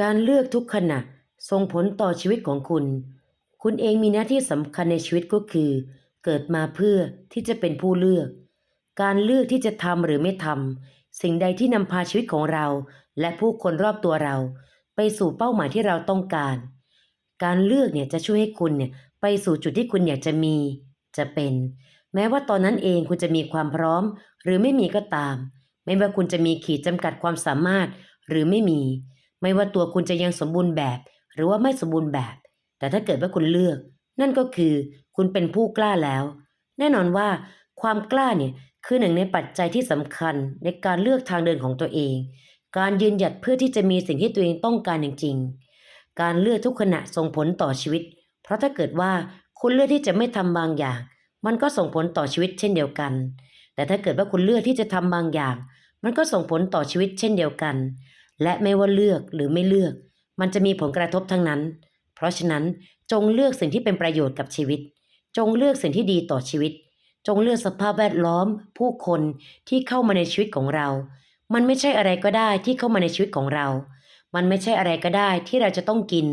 การเลือกทุกขณะส่งผลต่อชีวิตของคุณ คุณเองมีหน้าที่สำคัญในชีวิตก็คือ เกิดมาเพื่อที่จะเป็นผู้เลือก การเลือกที่จะทำหรือไม่ทำสิ่งใดที่นำพาชีวิตของเรา และผู้คนรอบตัวเรา ไปสู่เป้าหมายที่เราต้องการ การเลือกเนี่ยจะช่วยให้คุณเนี่ยไปสู่จุดที่คุณอยากจะมี จะเป็น แม้ว่าตอนนั้นเองคุณจะมีความพร้อม หรือไม่มีก็ตาม ไม่ว่าคุณจะมีขีดจำกัดความสามารถ หรือไม่มี ไม่ว่าตัวคุณจะยังสมบูรณ์แบบ หรือว่าไม่สมบูรณ์แบบ แต่ถ้าเกิดว่าคุณเลือก นั่นก็คือคุณเป็นผู้กล้าแล้ว แน่นอนว่าความกล้าเนี่ยคือหนึ่งในปัจจัยที่สำคัญในการเลือกทางเดินของตัวเอง การยืนหยัดเพื่อที่จะมีสิ่งที่ตัวเองต้องการจริงๆ การเลือกทุกขณะส่งผลต่อชีวิต เพราะถ้าเกิดว่าคุณเลือกที่จะไม่ทำบางอย่าง มันก็ส่งผลต่อชีวิตเช่นเดียวกัน แต่ถ้าเกิดว่าคุณเลือกที่จะทำบางอย่าง มันก็ส่งผลต่อชีวิตเช่นเดียวกัน และไม่ว่าเลือกหรือไม่เลือก มันจะมีผลกระทบทั้งนั้น เพราะฉะนั้นจงเลือกสิ่งที่เป็นประโยชน์กับชีวิต จงเลือกสิ่งที่ดีต่อชีวิต จงเลือกสภาพแวดล้อม ผู้คนที่เข้ามาในชีวิตของเรา มันไม่ใช่อะไรก็ได้ที่เข้ามาในชีวิตของเรา มันไม่ใช่อะไรก็ได้ที่เราจะต้องกิน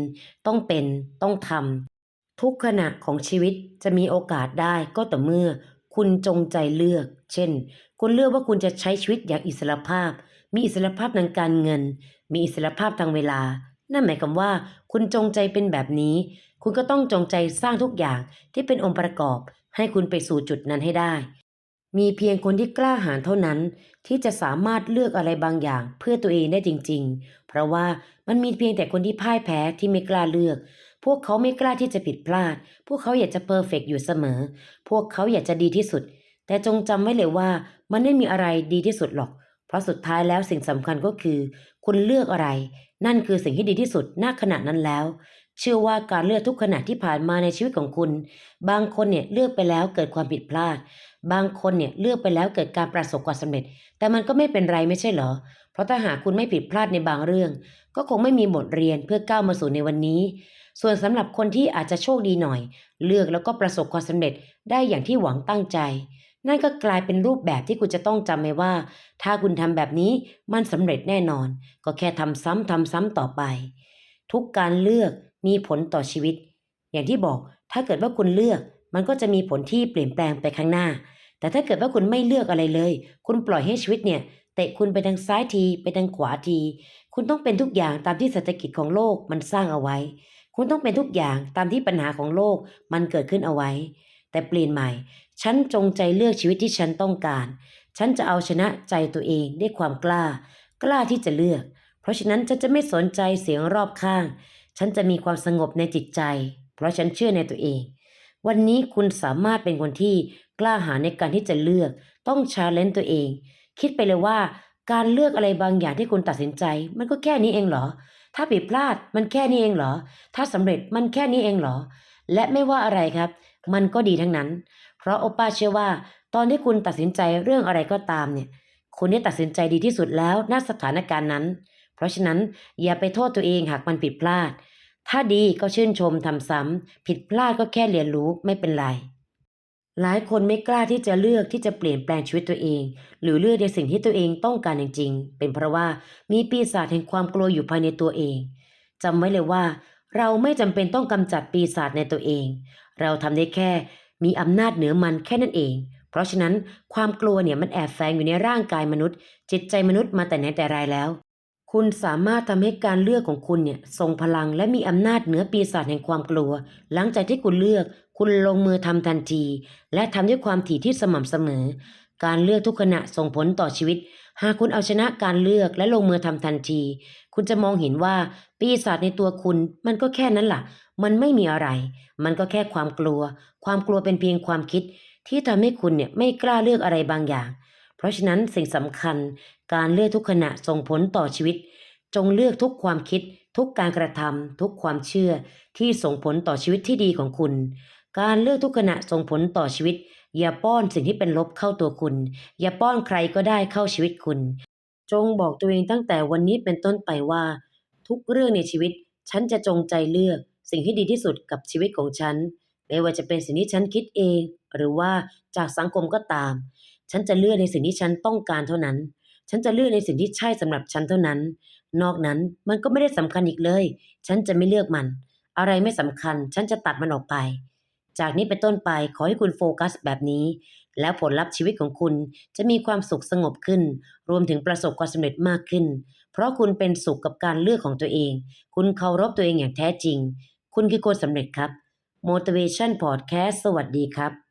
ต้องเป็น ต้องทำทุกขณะของชีวิตจะมีโอกาสได้ก็ต่อเมื่อ คุณจงใจเลือก เช่น คุณเลือกว่าคุณจะใช้ชีวิตอย่างอิสระภาพ มีอิสระภาพทางการเงิน มีอิสระภาพทางเวลา นั่นหมายความว่า คุณจงใจเป็นแบบนี้ คุณก็ต้องจงใจสร้างทุกอย่างที่เป็นองค์ประกอบ ให้คุณไปสู่จุดนั้นให้ได้ มีเพียงคนที่กล้าหาญเท่านั้น ที่จะสามารถเลือกอะไรบางอย่าง เพื่อตัวเองได้จริง ๆ เพราะว่ามันมีเพียงแต่คนที่พ่ายแพ้ที่ไม่กล้าเลือก พวกเขาไม่กล้าที่จะผิดพลาด พวกเขาอยากจะเพอร์เฟกอยู่เสมอ พวกเขาอยากจะดีที่สุด แต่จงจำไว้เลยว่ามันไม่มีอะไรดีที่สุดหรอก เพราะสุดท้ายแล้วสิ่งสำคัญก็คือ คุณเลือกอะไร นั่นคือสิ่งที่ดีที่สุดณขณะนั้นแล้ว เชื่อว่าการเลือกทุกขณะที่ผ่านมาในชีวิตของคุณ บางคนเนี่ยเลือกไปแล้วเกิดความผิดพลาด บางคนเนี่ยเลือกไปแล้วเกิดการประสบความสำเร็จ แต่มันก็ไม่เป็นไรไม่ใช่เหรอ ราะถ้าหากคุณไม่ผิดพลาดในบางเรื่อง ก็คงไม่มีบทเรียนเพื่อก้าวมาสู่ในวันนี้ ส่วนสำหรับคนที่อาจจะโชคดีหน่อย เลือกแล้วก็ประสบความสำเร็จได้อย่างที่หวังตั้งใจ นั่นก็กลายเป็นรูปแบบที่คุณจะต้องจำไว้ว่า ถ้าคุณทำแบบนี้มันสำเร็จแน่นอน ก็แค่ทำซ้ำทำซ้ำต่อไป ทุกการเลือกมีผลต่อชีวิต อย่างที่บอกถ้าเกิดว่าคุณเลือกมันก็จะมีผลที่เปลี่ยนแปลงไปข้างหน้า แต่ถ้าเกิดว่าคุณไม่เลือกอะไรเลย คุณปล่อยให้ชีวิตเนี่ย ตะคุณไปทางซ้ายทีไปทางขวาที คุณต้องเป็นทุกอย่างตามที่เศรษฐกิจของโลกมันสร้างเอาไว้ คุณต้องเป็นทุกอย่างตามที่ปัญหาของโลกมันเกิดขึ้นเอาไว้ แต่เปลี่ยนใหม่ ฉันจงใจเลือกชีวิตที่ฉันต้องการ ฉันจะเอาชนะใจตัวเองด้วยความกล้า กล้าที่จะเลือก เพราะฉะนั้นฉันจะไม่สนใจเสียงรอบข้าง ฉันจะมีความสงบในจิตใจ เพราะฉันเชื่อในตัวเอง วันนี้คุณสามารถเป็นคนที่กล้าหาญในการที่จะเลือก ต้องชาเลนจ์ตัวเอง คิดไปเลยว่า การเลือกอะไรบางอย่างที่คุณตัดสินใจ มันก็แค่นี้เองเหรอ ถ้าผิดพลาดมันแค่นี้เองเหรอ ถ้าสำเร็จมันแค่นี้เองเหรอ และไม่ว่าอะไรครับ มันก็ดีทั้งนั้น เพราะโอป้าเชื่อว่า ตอนที่คุณตัดสินใจเรื่องอะไรก็ตามเนี่ย คุณได้ตัดสินใจดีที่สุดแล้วณสถานการณ์นั้น เพราะฉะนั้นอย่าไปโทษตัวเองหากมันผิดพลาด ถ้าดีก็ชื่นชมทำซ้ำผิดพลาดก็แค่เรียนรู้ไม่เป็นไร หลายคนไม่กล้าที่จะเลือกที่จะเปลี่ยนแปลงชีวิตตัวเอง หรือเลือกในสิ่งที่ตัวเองต้องการจริงๆ เป็นเพราะว่ามีปีศาจแห่งความกลัวอยู่ภายในตัวเองจำไว้เลยว่า เราไม่จำเป็นต้องกำจัดปีศาจในตัวเอง เราทำได้แค่มีอำนาจเหนือมันแค่นั้นเอง เพราะฉะนั้นความกลัวเนี่ยมันแอบแฝงอยู่ในร่างกายมนุษย์ จิตใจมนุษย์มาแต่ไหนแต่ไรแล้ว คุณสามารถทำให้การเลือกของคุณเนี่ยทรงพลังและมีอำนาจเหนือปีศาจแห่งความกลัว หลังจากที่คุณเลือก คุณลงมือทำทันที และทำด้วยความถี่ที่สม่ำเสมอ การเลือกทุกขณะส่งผลต่อชีวิต หากคุณเอาชนะการเลือกและลงมือทำทันที คุณจะมองเห็นว่าปีศาจในตัวคุณมันก็แค่นั้นล่ะ มันไม่มีอะไร มันก็แค่ความกลัว ความกลัวเป็นเพียงความคิด ที่ทำให้คุณเนี่ยไม่กล้าเลือกอะไรบางอย่าง เพราะฉะนั้นสิ่งสำคัญ การเลือกทุกขณะส่งผลต่อชีวิต จงเลือกทุกความคิด ทุกการกระทำทุกความเชื่อที่ส่งผลต่อชีวิตที่ดีของคุณ การเลือกทุกขณะส่งผลต่อชีวิต อย่าป้อนสิ่งที่เป็นลบเข้าตัวคุณ อย่าป้อนใครก็ได้เข้าชีวิตคุณ จงบอกตัวเองตั้งแต่วันนี้เป็นต้นไปว่า ทุกเรื่องในชีวิต ฉันจะจงใจเลือก สิ่งที่ดีที่สุดกับชีวิตของฉัน ไม่ว่าจะเป็นสิ่งที่ฉันคิดเอง หรือว่าจากสังคมก็ตาม ฉันจะเลือกในสิ่งที่ฉันต้องการเท่านั้น ฉันจะเลือกในสิ่งที่ใช่สำหรับฉันเท่านั้น นอกนั้นมันก็ไม่ได้สำคัญอีกเลย ฉันจะไม่เลือกมัน อะไรไม่สำคัญ ฉันจะตัดมันออกไป จากนี้เป็นต้นไปขอให้คุณโฟกัสแบบนี้ แล้วผลลัพธ์ชีวิตของคุณจะมีความสุขสงบขึ้น รวมถึงประสบความสำเร็จมากขึ้น เพราะคุณเป็นสุขกับการเลือกของตัวเอง คุณเคารพตัวเองอย่างแท้จริง คุณคือคนสำเร็จครับ Motivation Podcast สวัสดีครับ